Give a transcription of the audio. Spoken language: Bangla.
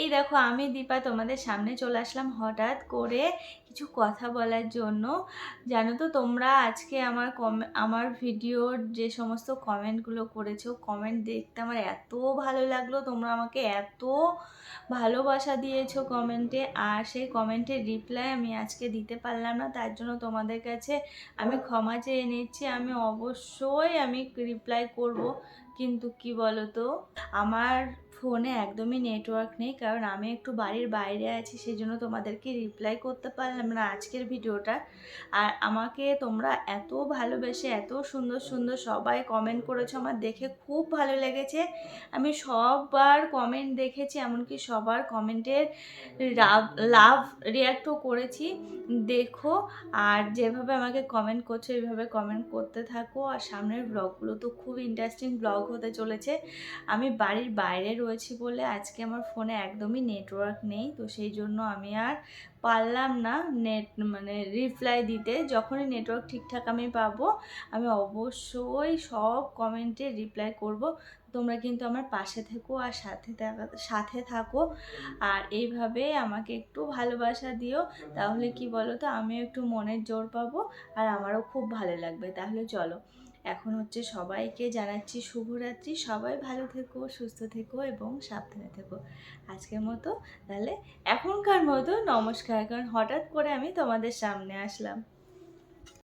এই দেখো আমি দীপা তোমাদের সামনে চলে আসলাম হঠাৎ করে কিছু কথা বলার জন্য। জানো তো, তোমরা আজকে আমার কম, আমার ভিডিওর যে সমস্ত কমেন্টগুলো করেছ কমেন্ট দেখতে আমার এত ভালো লাগল। তোমরা আমাকে এত ভালোবাসা দিয়েছ কমেন্টে আর সেই কমেন্টের রিপ্লাই আমি আজকে দিতে পারলাম না। তার জন্য তোমাদের কাছে আমি ক্ষমা চেয়ে নিচ্ছি। আমি অবশ্যই আমি রিপ্লাই করব। কিন্তু কি বলো তো আমার ফোনে একদমই নেটওয়ার্ক নেই। কারণ আমি একটু বাড়ির বাইরে আছি সেই জন্য তোমাদেরকে রিপ্লাই করতে পারলাম না আজকের ভিডিওটা। আর আমাকে তোমরা এত ভালোবেসে, এত সুন্দর সুন্দর সবাই কমেন্ট করেছ, আমার দেখে খুব ভালো লেগেছে। আমি সববার কমেন্ট দেখেছি, এমনকি সবার কমেন্টের লাভ রিয়াক্টও করেছি। দেখো, আর যেভাবে আমাকে কমেন্ট করছ, এইভাবে কমেন্ট করতে থাকো। আর সামনের ব্লগগুলো তো খুব ইন্টারেস্টিং ব্লগ হতে চলেছে। আমি বাড়ির বাইরে রয়েছি বলে আজকে আমার ফোনে একদমই নেটওয়ার্ক নেই, তো সেই জন্য আমি আর পারলাম না নেট মানে রিপ্লাই দিতে যখনই নেটওয়ার্ক ঠিকঠাক আমি পাবো, আমি অবশ্যই সব কমেন্টে রিপ্লাই করব। তোমরা কিন্তু আমার পাশে থেকো আর সাথে সাথে থাকো। আর এইভাবে আমাকে একটু ভালোবাসা দিও। তাহলে কি বলো তো আমিও একটু মনের জোর পাবো আর আমারও খুব ভালো লাগবে। তাহলে চলো। এখন হচ্ছে সবাইকে জানাচ্ছি শুভরাত্রি। সবাই ভালো থেকো, সুস্থ থেকো এবং সাবধানে থেকো। আজকের মতো, তাহলে এখনকার মতো নমস্কার। কারণ হঠাৎ করে আমি তোমাদের সামনে আসলাম।